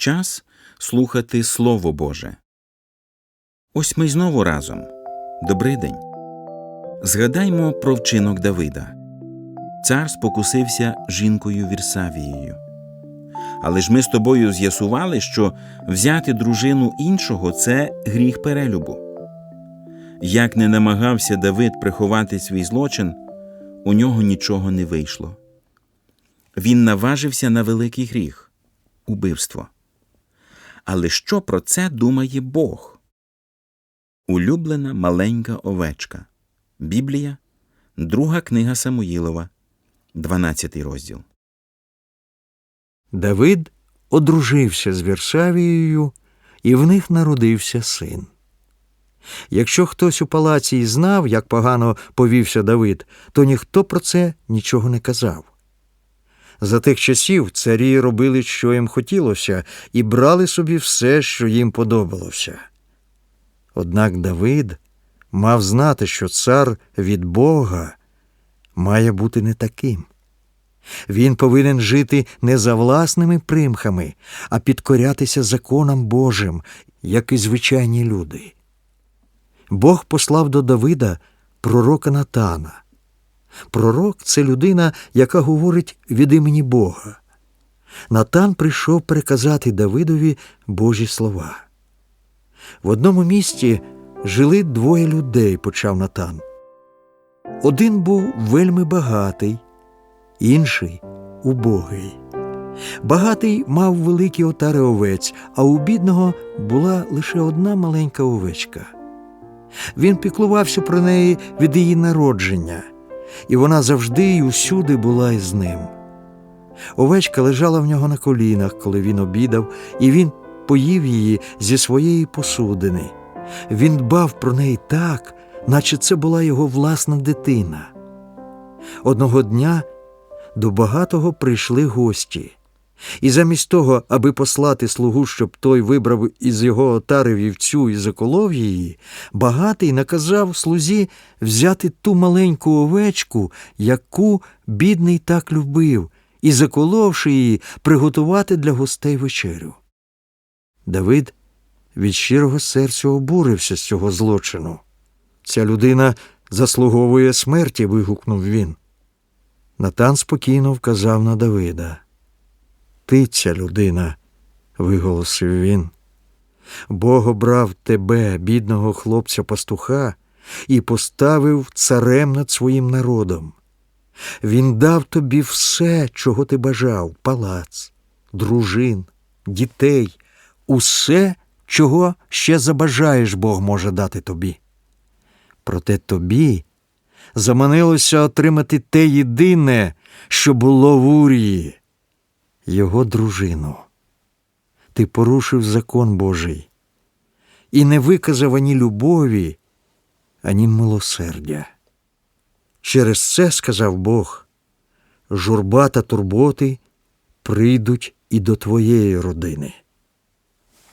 Час слухати Слово Боже. Ось ми знову разом. Добрий день. Згадаймо про вчинок Давида. Цар спокусився жінкою Вірсавією. Але ж ми з тобою з'ясували, що взяти дружину іншого це гріх перелюбу. Як не намагався Давид приховати свій злочин, у нього нічого не вийшло. Він наважився на великий гріх убивство. Але що про це думає Бог? Улюблена маленька овечка. Біблія, друга книга Самуїлова, 12 розділ. Давид одружився з Вірсавією, і в них народився син. Якщо хтось у палаці знав, як погано повівся Давид, то ніхто про це нічого не казав. За тих часів царі робили, що їм хотілося, і брали собі все, що їм подобалося. Однак Давид мав знати, що цар від Бога має бути не таким. Він повинен жити не за власними примхами, а підкорятися законам Божим, як і звичайні люди. Бог послав до Давида пророка Натана. Пророк це людина, яка говорить від імені Бога. Натан прийшов переказати Давидові Божі слова. В одному місті жили двоє людей, почав Натан. Один був вельми багатий, інший убогий. Багатий мав великі отари овець, а у бідного була лише одна маленька овечка. Він піклувався про неї від її народження, і вона завжди і усюди була із ним. Овечка лежала в нього на колінах, коли він обідав, і він поїв її зі своєї посудини. Він дбав про неї так, наче це була його власна дитина. Одного дня до багатого прийшли гості. І замість того, аби послати слугу, щоб той вибрав із його отари вівцю і заколов її, багатий наказав слузі взяти ту маленьку овечку, яку бідний так любив, і, заколовши її, приготувати для гостей вечерю. Давид від щирого серця обурився з цього злочину. Ця людина заслуговує смерті. вигукнув він. Натан спокійно вказав на Давида. Ти ця людина, виголосив він. Бог обрав тебе, бідного хлопця пастуха, і поставив царем над своїм народом. Він дав тобі все, чого ти бажав палац, дружин, дітей, усе, чого ще забажаєш, Бог може дати тобі. Проте тобі заманилося отримати те єдине, що було в Урії його дружину. Ти порушив закон Божий і не виказав ані любові, ані милосердя. Через це, сказав Бог, журба та турботи прийдуть і до твоєї родини.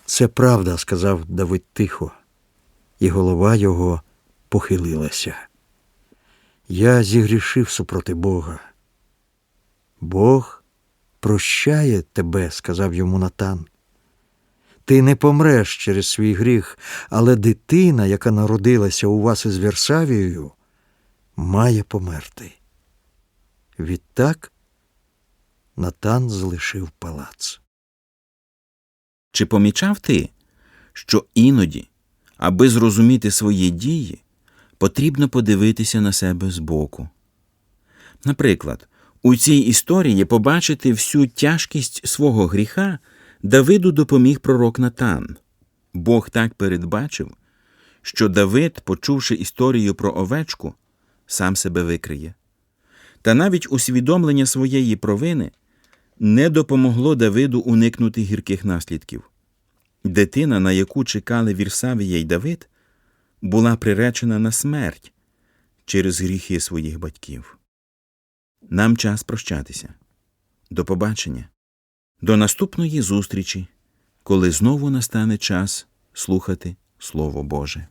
Це правда, сказав Давид тихо, і голова його похилилася. Я зігрішив супроти Бога. Бог прощає тебе, сказав йому Натан. Ти не помреш через свій гріх, але дитина, яка народилася у вас із Версавією, має померти. Відтак Натан залишив палац. Чи помічав ти, що іноді, аби зрозуміти свої дії, потрібно подивитися на себе збоку? Наприклад, у цій історії побачити всю тяжкість свого гріха Давиду допоміг пророк Натан. Бог так передбачив, що Давид, почувши історію про овечку, сам себе викриє. Та навіть усвідомлення своєї провини не допомогло Давиду уникнути гірких наслідків. Дитина, на яку чекали Вірсавія й Давид, була приречена на смерть через гріхи своїх батьків. Нам час прощатися. До побачення. До наступної зустрічі, коли знову настане час слухати Слово Боже.